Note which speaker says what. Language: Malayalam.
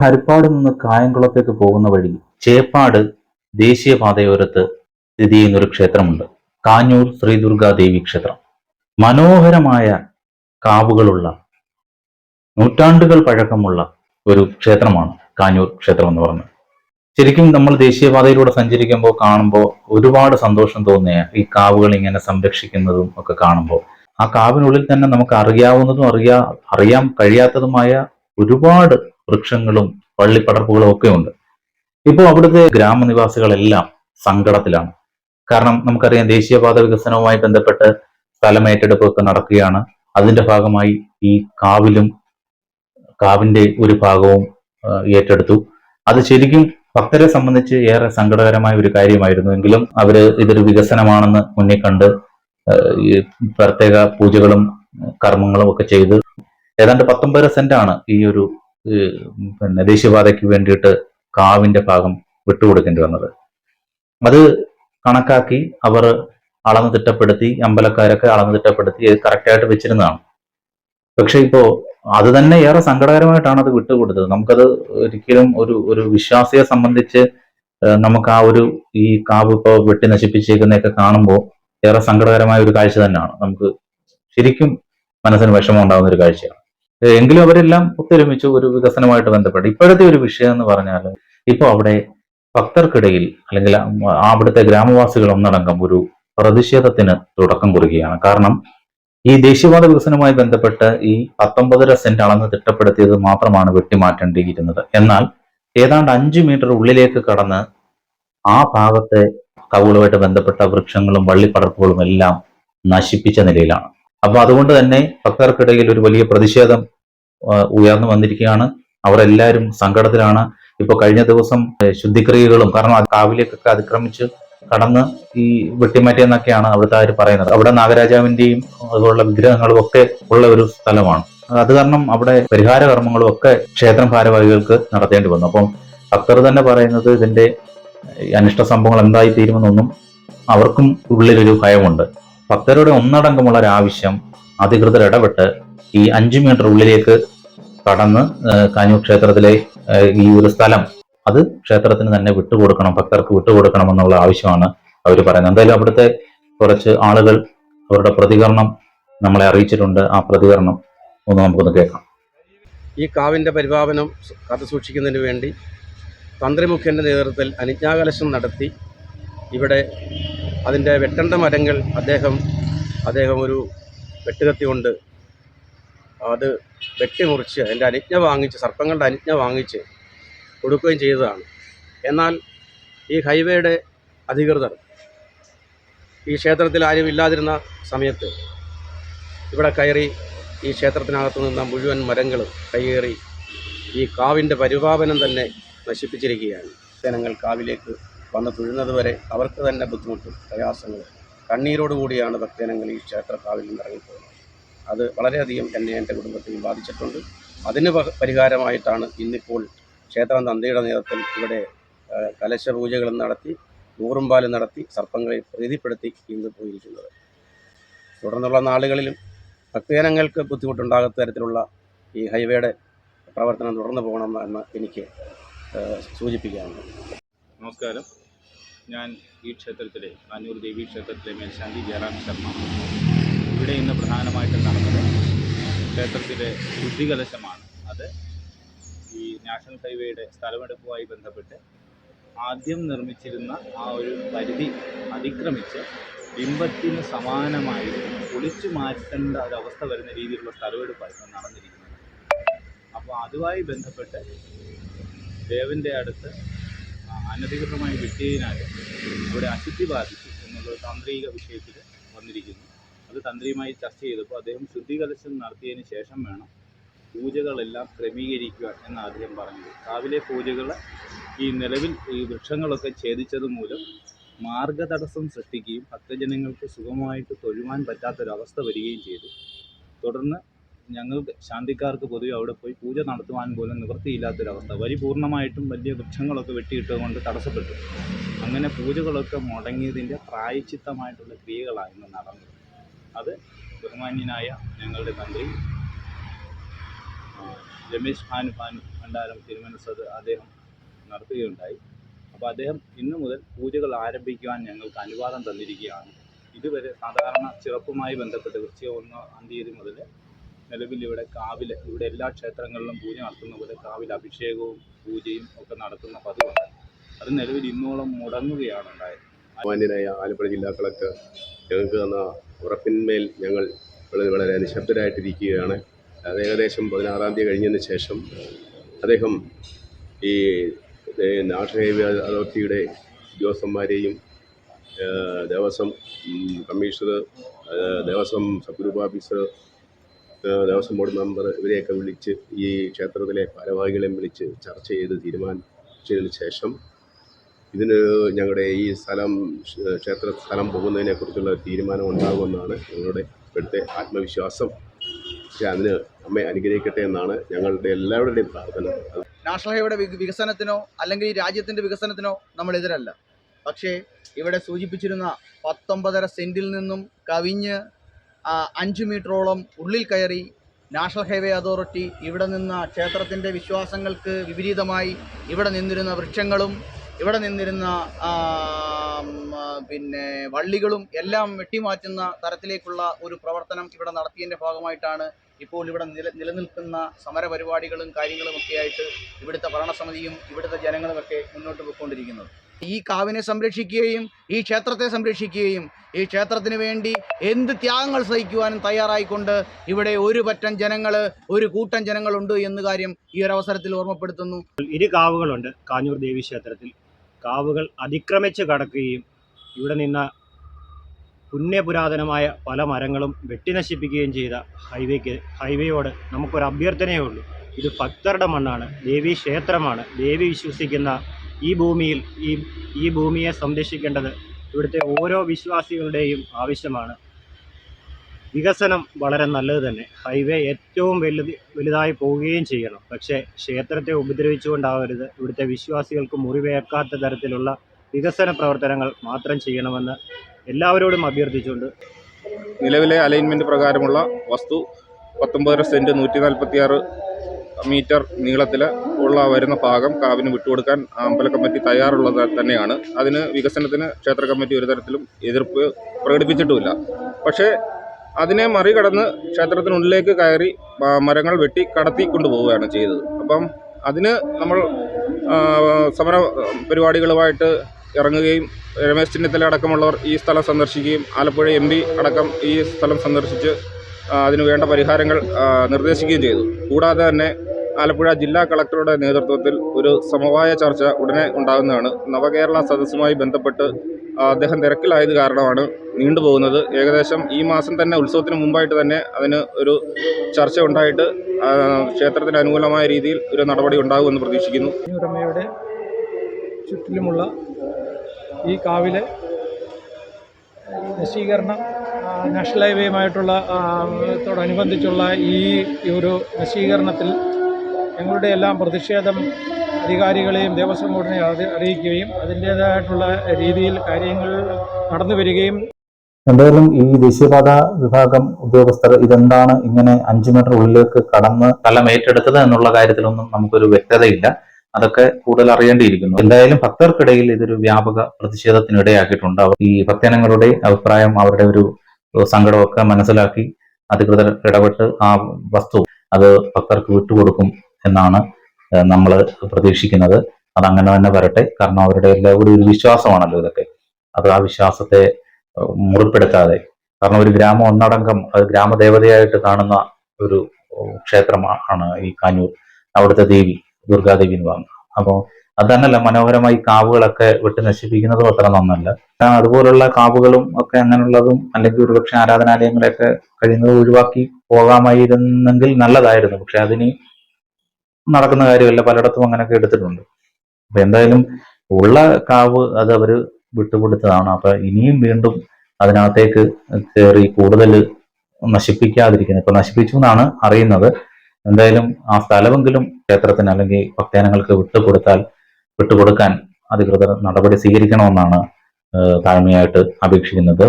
Speaker 1: ഹരിപ്പാട് നിന്ന് കായംകുളത്തേക്ക് പോകുന്ന വഴി ചേപ്പാട് ദേശീയപാതയോരത്ത് സ്ഥിതി ചെയ്യുന്നൊരു ക്ഷേത്രമുണ്ട്. കാഞ്ഞൂർ ശ്രീ ദുർഗാ ദേവി ക്ഷേത്രം. മനോഹരമായ കാവുകളുള്ള നൂറ്റാണ്ടുകൾ പഴക്കമുള്ള ഒരു ക്ഷേത്രമാണ് കാഞ്ഞൂർ ക്ഷേത്രം എന്ന് പറഞ്ഞത് ശരിക്കും നമ്മൾ ദേശീയപാതയിലൂടെ സഞ്ചരിക്കുമ്പോൾ കാണുമ്പോൾ ഒരുപാട് സന്തോഷം തോന്നിയ ഈ കാവുകൾ ഇങ്ങനെ സംരക്ഷിക്കുന്നതും ഒക്കെ കാണുമ്പോൾ ആ കാവിനുള്ളിൽ തന്നെ നമുക്ക് അറിയാവുന്നതും അറിയാ അറിയാൻ കഴിയാത്തതുമായ ഒരുപാട് വൃക്ഷങ്ങളും പള്ളിപ്പടർപ്പുകളും ഒക്കെ ഉണ്ട്. ഇപ്പോൾ അവിടുത്തെ ഗ്രാമനിവാസികളെല്ലാം സങ്കടത്തിലാണ്. കാരണം നമുക്കറിയാം ദേശീയപാത വികസനവുമായി ബന്ധപ്പെട്ട് സ്ഥലമേറ്റെടുപ്പൊക്കെ നടക്കുകയാണ്. അതിന്റെ ഭാഗമായി ഈ കാവിലും കാവിന്റെ ഒരു ഭാഗവും ഏറ്റെടുത്തു. അത് ശരിക്കും ഭക്തരെ സംബന്ധിച്ച് ഏറെ സങ്കടകരമായ ഒരു കാര്യമായിരുന്നു. എങ്കിലും അവർ ഇതൊരു വികസനമാണെന്ന് മുന്നിൽ കണ്ട് പ്രത്യേക പൂജകളും കർമ്മങ്ങളും ഒക്കെ ചെയ്ത് ഏതാണ്ട് പത്തൊമ്പത് സെന്റാണ് ഈ ഒരു പിന്നെ ദേശീയപാതയ്ക്ക് വേണ്ടിയിട്ട് കാവിന്റെ ഭാഗം വിട്ടുകൊടുക്കേണ്ടി വന്നത്. അത് കണക്കാക്കി അവർ അളന്ന് തിട്ടപ്പെടുത്തി അമ്പലക്കാരൊക്കെ അളന്ന് തിട്ടപ്പെടുത്തി കറക്റ്റായിട്ട് വെച്ചിരുന്നതാണ്. പക്ഷെ ഇപ്പോ അത് തന്നെ ഏറെ സങ്കടകരമായിട്ടാണ് അത് വിട്ടുകൊടുത്തത്. നമുക്കത് ഒരിക്കലും ഒരു ഒരു വിശ്വാസിയെ സംബന്ധിച്ച് നമുക്ക് ആ ഒരു ഈ കാവ് ഇപ്പോൾ വെട്ടി നശിപ്പിച്ചേക്കുന്നതൊക്കെ കാണുമ്പോൾ ഏറെ സങ്കടകരമായ ഒരു കാഴ്ച തന്നെയാണ്. നമുക്ക് ശരിക്കും മനസ്സിന് വിഷമം ഉണ്ടാകുന്ന ഒരു കാഴ്ചയാണ്. എങ്കിലും അവരെല്ലാം ഒത്തൊരുമിച്ച് ഒരു വികസനമായിട്ട് ബന്ധപ്പെട്ട് ഇപ്പോഴത്തെ ഒരു വിഷയം എന്ന് പറഞ്ഞാൽ ഇപ്പോൾ അവിടെ ഭക്തർക്കിടയിൽ അല്ലെങ്കിൽ അവിടുത്തെ ഗ്രാമവാസികൾ ഒന്നടങ്കം ഒരു പ്രതിഷേധത്തിന് തുടക്കം കുറിക്കുകയാണ്. കാരണം ഈ ദേശീയവാദ വികസനവുമായി ബന്ധപ്പെട്ട് ഈ പത്തൊമ്പതര സെന്റ് അളന്ന് തിട്ടപ്പെടുത്തിയത് മാത്രമാണ് വെട്ടിമാറ്റേണ്ടിയിരുന്നത്. എന്നാൽ ഏതാണ്ട് അഞ്ചു മീറ്റർ ഉള്ളിലേക്ക് കടന്ന് ആ ഭാഗത്തെ കവുകളുമായിട്ട് ബന്ധപ്പെട്ട വൃക്ഷങ്ങളും വള്ളിപ്പടർപ്പുകളും എല്ലാം നശിപ്പിച്ച നിലയിലാണ്. അപ്പൊ അതുകൊണ്ട് തന്നെ ഭക്തർക്കിടയിൽ ഒരു വലിയ പ്രതിഷേധം ഉയർന്നു വന്നിരിക്കുകയാണ്. അവരെല്ലാവരും സങ്കടത്തിലാണ്. ഇപ്പൊ കഴിഞ്ഞ ദിവസം ശുദ്ധിക്രിയകളും കാരണം കാവിലേക്കൊക്കെ അതിക്രമിച്ച് കടന്ന് ഈ വെട്ടിമാറ്റിയെന്നൊക്കെയാണ് അവിടുത്തെ ആര് പറയുന്നത്. അവിടെ നാഗരാജാവിന്റെയും അതുപോലുള്ള വിഗ്രഹങ്ങളും ഒക്കെ ഉള്ള ഒരു സ്ഥലമാണ്. അത് കാരണം അവിടെ പരിഹാര കർമ്മങ്ങളും ഒക്കെ ക്ഷേത്രം ഭാരവാഹികൾക്ക് നടത്തേണ്ടി വന്നു. അപ്പം ഭക്തർ തന്നെ പറയുന്നത് ഇതിന്റെ അനിഷ്ട സംഭവങ്ങൾ എന്തായി തീരുമെന്നൊന്നും അവർക്കും ഉള്ളിലൊരു ഭയമുണ്ട്. ഭക്തരുടെ ഒന്നടങ്കമുള്ള ഒരു ആവശ്യം അധികൃതർ ഇടപെട്ട് ഈ അഞ്ചു മീറ്റർ ഉള്ളിലേക്ക് കടന്ന് കാഞ്ഞൂർ ക്ഷേത്രത്തിലെ ഈ ഒരു സ്ഥലം അത് ക്ഷേത്രത്തിന് തന്നെ വിട്ടുകൊടുക്കണം ഭക്തർക്ക് വിട്ടുകൊടുക്കണം എന്നുള്ള ആവശ്യമാണ് അവർ പറയുന്നത്. എന്തായാലും അവിടുത്തെ കുറച്ച് ആളുകൾ അവരുടെ പ്രതികരണം നമ്മളെ അറിയിച്ചിട്ടുണ്ട്. ആ പ്രതികരണം ഒന്ന് നമുക്കൊന്ന് കേൾക്കാം.
Speaker 2: ഈ കാവിന്റെ പരിപാവനം കാത്തു സൂക്ഷിക്കുന്നതിന് വേണ്ടി തന്ത്രിമുഖ്യന്റെ നേതൃത്വത്തിൽ അനുജ്ഞാകലശം നടത്തി ഇവിടെ അതിന്റെ വെട്ടേണ്ട മരങ്ങൾ അദ്ദേഹം അദ്ദേഹം ഒരു വെട്ടുകത്തി കൊണ്ട് അത് വെട്ടിമുറിച്ച് അതിന്റെ അനുജ്ഞ വാങ്ങിച്ച് സർപ്പങ്ങളുടെ അനുജ്ഞ വാങ്ങിച്ച് കൊടുക്കുകയും ചെയ്തതാണ്. എന്നാൽ ഈ ഹൈവേയുടെ അധികൃതർ ഈ ക്ഷേത്രത്തിൽ ആരും ഇല്ലാതിരുന്ന സമയത്ത് ഇവിടെ കയറി ഈ ക്ഷേത്രത്തിനകത്ത് നിന്ന മുഴുവൻ മരങ്ങളും കയ്യേറി ഈ കാവിന്റെ പരിപാവനം തന്നെ നശിപ്പിച്ചിരിക്കുകയാണ്. ജനങ്ങൾ കാവിലേക്ക് വന്ന് തുഴുന്നതുവരെ അവർക്ക് തന്നെ ബുദ്ധിമുട്ടും പ്രയാസങ്ങളും. കണ്ണീരോടുകൂടിയാണ് ഭക്തജനങ്ങൾ ഈ ക്ഷേത്രത്താവിൽ നിന്ന് ഇറങ്ങിപ്പോകുന്നത്. അത് വളരെയധികം എന്നെ എന്റെ കുടുംബത്തെയും ബാധിച്ചിട്ടുണ്ട്. അതിന് പരിഹാരമായിട്ടാണ് ഇന്നിപ്പോൾ ക്ഷേത്ര നന്ദിയുടെ നേതൃത്വത്തിൽ ഇവിടെ കലശപൂജകളും കലശ പൂജകളും നടത്തി നൂറുംപാലും നടത്തി സർപ്പങ്ങളെ പ്രീതിപ്പെടുത്തി ഇന്ന് പോയിരിക്കുന്നത്. തുടർന്നുള്ള നാളുകളിലും ഭക്തജനങ്ങൾക്ക് ബുദ്ധിമുട്ടുണ്ടാകാത്ത തരത്തിലുള്ള ഈ ഹൈവേയുടെ പ്രവർത്തനം തുടർന്നു പോകണം എന്ന് എനിക്ക് സൂചിപ്പിക്കാനുണ്ട്.
Speaker 3: നമസ്കാരം. ഞാൻ ഈ ക്ഷേത്രത്തിലെ കാഞ്ഞൂർ ദേവി ക്ഷേത്രത്തിലെ മേൽശാന്തി ജയറാം ശർമ്മ. ഇവിടെ ഇന്ന് പ്രധാനമായിട്ടും നടന്നത് ക്ഷേത്രത്തിലെ ശുദ്ധികലശമാണ്. അത് ഈ നാഷണൽ ഹൈവേയുടെ സ്ഥലമെടുപ്പുമായി ബന്ധപ്പെട്ട് ആദ്യം നിർമ്മിച്ചിരുന്ന ആ ഒരു പരിധി അതിക്രമിച്ച് ബിംബത്തിന് സമാനമായി പൊളിച്ചു മാറ്റേണ്ട ഒരവസ്ഥ വരുന്ന രീതിയിലുള്ള സ്ഥലമെടുപ്പായിരുന്നു നടന്നിരിക്കുന്നത്. അപ്പോൾ അതുമായി ബന്ധപ്പെട്ട് ദേവന്റെ അടുത്ത് അനധികൃതമായി വെട്ടിയതിനാൽ ഇവിടെ അശുദ്ധി ബാധിച്ചു എന്നുള്ള താന്ത്രിക വിഷയത്തിൽ വന്നിരിക്കുന്നു. അത് തന്ത്രിയുമായി ചർച്ച ചെയ്തപ്പോൾ അദ്ദേഹം ശുദ്ധികലശം നടത്തിയതിന് ശേഷം വേണം പൂജകളെല്ലാം ക്രമീകരിക്കുക എന്ന് അദ്ദേഹം പറഞ്ഞത്. രാവിലെ പൂജകൾ ഈ നിലവിൽ ഈ വൃക്ഷങ്ങളൊക്കെ ഛേദിച്ചത് മൂലം മാർഗതടസ്സം സൃഷ്ടിക്കുകയും ഭക്തജനങ്ങൾക്ക് സുഖമായിട്ട് തൊഴുവാൻ പറ്റാത്തൊരവസ്ഥ വരികയും ചെയ്തു. തുടർന്ന് ഞങ്ങൾക്ക് ശാന്തിക്കാർക്ക് പൊതുവെ അവിടെ പോയി പൂജ നടത്തുവാൻ പോലും നിവൃത്തിയില്ലാത്തൊരവസ്ഥ. വരി പൂർണമായിട്ടും വലിയ വൃക്ഷങ്ങളൊക്കെ വെട്ടിയിട്ടതുകൊണ്ട് തടസ്സപ്പെട്ടു. അങ്ങനെ പൂജകളൊക്കെ മുടങ്ങിയതിന്റെ പ്രായച്ചിത്തമായിട്ടുള്ള ക്രിയകളായിരുന്നു നടന്നത്. അത് ബഹുമാന്യനായ ഞങ്ങളുടെ തന്ത്രി
Speaker 4: രമേശ് ഭാനു ഭാനു ഭണ്ഡാരം തിരുമനസത് അദ്ദേഹം നടത്തുകയുണ്ടായി. അപ്പോൾ അദ്ദേഹം ഇന്നു മുതൽ പൂജകൾ ആരംഭിക്കുവാൻ ഞങ്ങൾക്ക് അനുവാദം തന്നിരിക്കുകയാണ്. ഇതുവരെ സാധാരണ ചിറപ്പുമായി ബന്ധപ്പെട്ട് കൃത്യ ഒന്നാം തീയതി മുതൽ നിലവിൽ ഇവിടെ കാവിൽ ഇവിടെ എല്ലാ ക്ഷേത്രങ്ങളിലും പൂജ നടത്തുന്ന പോലെ കാവിൽ അഭിഷേകവും പൂജയും ഒക്കെ നടത്തുന്ന പതിവുണ്ട്. അത് നിലവിൽ ഇന്നോളം മുടങ്ങുകയാണ് ഉണ്ടായത്.
Speaker 2: മാന്യനായ ആലപ്പുഴ ജില്ലാ കളക്ടർ ഞങ്ങൾക്ക് തന്ന ഉറപ്പിന്മേൽ ഞങ്ങൾ വളരെ വളരെ നിശബ്ദരായിട്ടിരിക്കുകയാണ്. അത് ഏകദേശം പതിനാറാം തീയതി കഴിഞ്ഞതിന് ശേഷം അദ്ദേഹം ഈ നാഷണൽ ഹൈവേ അതോറിറ്റിയുടെ ഉദ്യോഗസ്ഥന്മാരെയും Devaswom commissioner Devaswom sub group officer Devaswom board member ഇവരെയൊക്കെ വിളിച്ച് ഈ ക്ഷേത്രത്തിലെ ഭാരവാഹികളെയും വിളിച്ച് ചർച്ച ചെയ്ത് തീരുമാനിച്ചതിന് ശേഷം ഇതിന് ഞങ്ങളുടെ ഈ സ്ഥലം ക്ഷ- ക്ഷേത്ര സ്ഥലം പോകുന്നതിനെക്കുറിച്ചുള്ള തീരുമാനം ഉണ്ടാകുമെന്നാണ് ഞങ്ങളുടെ ഇപ്പോഴത്തെ ആത്മവിശ്വാസം. പക്ഷേ അതിന് അമ്മയെ അനുഗ്രഹിക്കട്ടെ എന്നാണ് ഞങ്ങളുടെ എല്ലാവരുടെയും പ്രാർത്ഥന.
Speaker 5: നാഷണൽ ഹൈവേയുടെ വികസനത്തിനോ അല്ലെങ്കിൽ ഈ രാജ്യത്തിന്റെ വികസനത്തിനോ നമ്മൾ എതിരല്ല. പക്ഷേ ഇവിടെ സൂചിപ്പിച്ചിരുന്ന പത്തൊമ്പതര സെന്റിൽ നിന്നും കവിഞ്ഞ് അഞ്ച് മീറ്ററോളം ഉള്ളിൽ കയറി നാഷണൽ ഹൈവേ അതോറിറ്റി ഇവിടെ നിന്ന ക്ഷേത്രത്തിന്റെ വിശ്വാസങ്ങൾക്ക് വിപരീതമായി ഇവിടെ നിന്നിരുന്ന വൃക്ഷങ്ങളും ഇവിടെ നിന്നിരുന്ന പിന്നെ വള്ളികളും എല്ലാം വെട്ടിമാറ്റുന്ന തരത്തിലേക്കുള്ള ഒരു പ്രവർത്തനം ഇവിടെ നടത്തിയതിന്റെ ഭാഗമായിട്ടാണ് ഇപ്പോൾ ഇവിടെ നില നിലനിൽക്കുന്ന സമര പരിപാടികളും കാര്യങ്ങളും ഒക്കെയായിട്ട് ഇവിടുത്തെ ഭരണസമിതിയും ഇവിടുത്തെ ജനങ്ങളുമൊക്കെ മുന്നോട്ട് പോയിക്കൊണ്ടിരിക്കുന്നത്. ഈ കാവിനെ സംരക്ഷിക്കുകയും ഈ ക്ഷേത്രത്തെ സംരക്ഷിക്കുകയും ഈ ക്ഷേത്രത്തിന് വേണ്ടി എന്ത് ത്യാഗങ്ങൾ സഹിക്കുവാനും തയ്യാറായിക്കൊണ്ട് ഇവിടെ ഒരു പറ്റം ജനങ്ങൾ ഒരു കൂട്ടം ജനങ്ങളുണ്ട് എന്ന കാര്യം ഈ ഒരു അവസരത്തിൽ ഓർമ്മപ്പെടുത്തുന്നു.
Speaker 6: ഇരു കാവുകളുണ്ട്. കാഞ്ഞൂർ ദേവി ക്ഷേത്രത്തിൽ. കാവുകൾ അതിക്രമിച്ച് കടക്കുകയും ഇവിടെ നിന്ന പുണ്യപുരാതനമായ പല മരങ്ങളും വെട്ടിനശിപ്പിക്കുകയും ചെയ്ത ഹൈവേക്ക് ഹൈവേയോട് നമുക്കൊരു അഭ്യർത്ഥനയേ ഉള്ളൂ. ഇത് ഭക്തരുടെ മണ്ണാണ് ദേവി ക്ഷേത്രമാണ്. ദേവി വിശ്വസിക്കുന്ന ഈ ഭൂമിയിൽ ഈ ഈ ഭൂമിയെ സംരക്ഷിക്കേണ്ടത് ഇവിടുത്തെ ഓരോ വിശ്വാസികളുടെയും ആവശ്യമാണ്. വികസനം വളരെ നല്ലത് തന്നെ. ഹൈവേ ഏറ്റവും വലുത് വലുതായി പോവുകയും ചെയ്യണം. പക്ഷേ ക്ഷേത്രത്തെ ഉപദ്രവിച്ചുകൊണ്ടാവരുത്. ഇവിടുത്തെ വിശ്വാസികൾക്ക് മുറിവേക്കാത്ത തരത്തിലുള്ള വികസന പ്രവർത്തനങ്ങൾ മാത്രം ചെയ്യണമെന്ന് എല്ലാവരോടും അഭ്യർത്ഥിച്ചുകൊണ്ട്
Speaker 4: നിലവിലെ അലൈൻമെന്റ് പ്രകാരമുള്ള വസ്തു പത്തൊമ്പതര സെന്റ് നൂറ്റി നാൽപ്പത്തി ആറ് മീറ്റർ നീളത്തിൽ ഉള്ള വരുന്ന ഭാഗം കാവിന് വിട്ടുകൊടുക്കാൻ അമ്പല കമ്മിറ്റി തയ്യാറുള്ളത് തന്നെയാണ്. അതിന് വികസനത്തിന് ക്ഷേത്ര കമ്മിറ്റി ഒരു തരത്തിലും എതിർപ്പ് പ്രകടിപ്പിച്ചിട്ടുമില്ല. പക്ഷേ അതിനെ മറികടന്ന് ക്ഷേത്രത്തിനുള്ളിലേക്ക് കയറി മരങ്ങൾ വെട്ടി കടത്തി കൊണ്ടുപോവുകയാണ് ചെയ്തത്. അപ്പം അതിന് നമ്മൾ സമര പരിപാടികളുമായിട്ട് ഇറങ്ങുകയും രമേശ് ചെന്നിത്തല അടക്കമുള്ളവർ ഈ സ്ഥലം സന്ദർശിക്കുകയും ആലപ്പുഴ എം അടക്കം ഈ സ്ഥലം സന്ദർശിച്ച് അതിനു വേണ്ട പരിഹാരങ്ങൾ നിർദ്ദേശിക്കുകയും ചെയ്തു. കൂടാതെ തന്നെ ആലപ്പുഴ ജില്ലാ കളക്ടറുടെ നേതൃത്വത്തിൽ ഒരു സമവായ ചർച്ച ഉടനെ ഉണ്ടാകുന്നതാണ്. നവകേരള സദസ്സുമായി ബന്ധപ്പെട്ട് അദ്ദേഹം തിരക്കിലായത് കാരണമാണ് നീണ്ടുപോകുന്നത്. ഏകദേശം ഈ മാസം തന്നെ ഉത്സവത്തിന് മുമ്പായിട്ട് തന്നെ അതിന് ഒരു ചർച്ച ഉണ്ടായിട്ട് ക്ഷേത്രത്തിന് അനുകൂലമായ രീതിയിൽ ഒരു നടപടി ഉണ്ടാകുമെന്ന് പ്രതീക്ഷിക്കുന്നു.
Speaker 7: ചുറ്റിലുമുള്ള ഈ കാവിലെ നശീകരണം നാഷണൽ ഹൈവേയുമായിട്ടുള്ള ത്തോടനുബന്ധിച്ചുള്ള ഈ ഈ ഒരു നശീകരണത്തിൽ ഞങ്ങളുടെ എല്ലാം പ്രതിഷേധം അധികാരികളെയും ദേവസ്വം ബോർഡിനെ അറി- അറിയിക്കുകയും അതിന്റേതായിട്ടുള്ള രീതിയിൽ കാര്യങ്ങൾ നടന്നു വരികയും
Speaker 1: എന്തായാലും ഈ ദേശീയപാത വിഭാഗം ഉദ്യോഗസ്ഥർ ഇതെന്താണ് ഇങ്ങനെ അഞ്ചു മീറ്റർ ഉള്ളിലേക്ക് കടന്ന് സ്ഥലം ഏറ്റെടുത്തത് എന്നുള്ള കാര്യത്തിലൊന്നും നമുക്കൊരു വ്യക്തതയില്ല. അതൊക്കെ കൂടുതൽ അറിയേണ്ടിയിരിക്കുന്നു എന്തായാലും ഭക്തർക്കിടയിൽ ഇതൊരു വ്യാപക പ്രതിഷേധത്തിനിടയാക്കിയിട്ടുണ്ട്. അവർ ഈ ഭക്തജനങ്ങളുടെ അഭിപ്രായം അവരുടെ ഒരു സങ്കടമൊക്കെ മനസ്സിലാക്കി അധികൃതർ ഇടപെട്ട് ആ വസ്തു അത് ഭക്തർക്ക് വിട്ടുകൊടുക്കും എന്നാണ് നമ്മൾ പ്രതീക്ഷിക്കുന്നത്. അത് അങ്ങനെ തന്നെ വരട്ടെ. കാരണം അവരുടെ എല്ലാവരും ഒരു വിശ്വാസമാണല്ലോ ഇതൊക്കെ. അത് ആ വിശ്വാസത്തെ മുറിപ്പെടുത്താതെ. കാരണം ഒരു ഗ്രാമം ഒന്നടങ്കം അത് ഗ്രാമദേവതയായിട്ട് കാണുന്ന ഒരു ക്ഷേത്രമാണ് ഈ കാഞ്ഞൂർ. അവിടുത്തെ ദേവി. ദുർഗാദേവി എന്ന് പറഞ്ഞു. അപ്പോൾ അതന്നല്ല മനോഹരമായി കാവുകളൊക്കെ വെട്ടി നശിപ്പിക്കുന്നതും അത്ര നന്നല്ല. അതുപോലുള്ള കാവുകളും ഒക്കെ അങ്ങനെയുള്ളതും അല്ലെങ്കിൽ ഒരുപക്ഷെ ആരാധനാലയങ്ങളെയൊക്കെ കഴിയുന്നത് ഒഴിവാക്കി പോകാമായിരുന്നെങ്കിൽ നല്ലതായിരുന്നു. പക്ഷെ അതിന് നടക്കുന്ന കാര്യമല്ല പലയിടത്തും അങ്ങനെയൊക്കെ എടുത്തിട്ടുണ്ട്. അപ്പൊ എന്തായാലും ഉള്ള കാവ് അത് അവർ വിട്ടുകൊടുത്തതാണ്. അപ്പൊ ഇനിയും വീണ്ടും അതിനകത്തേക്ക് കയറി കൂടുതൽ നശിപ്പിക്കാതിരിക്കുന്നത്. ഇപ്പൊ നശിപ്പിച്ചു എന്നാണ് അറിയുന്നത്. എന്തായാലും ആ സ്ഥലമെങ്കിലും ക്ഷേത്രത്തിന് അല്ലെങ്കിൽ ഭക്തജനങ്ങൾക്ക് വിട്ടുകൊടുത്താൽ വിട്ടുകൊടുക്കാൻ അധികൃതർ നടപടി സ്വീകരിക്കണമെന്നാണ് താഴ്മയായിട്ട് അപേക്ഷിക്കുന്നത്.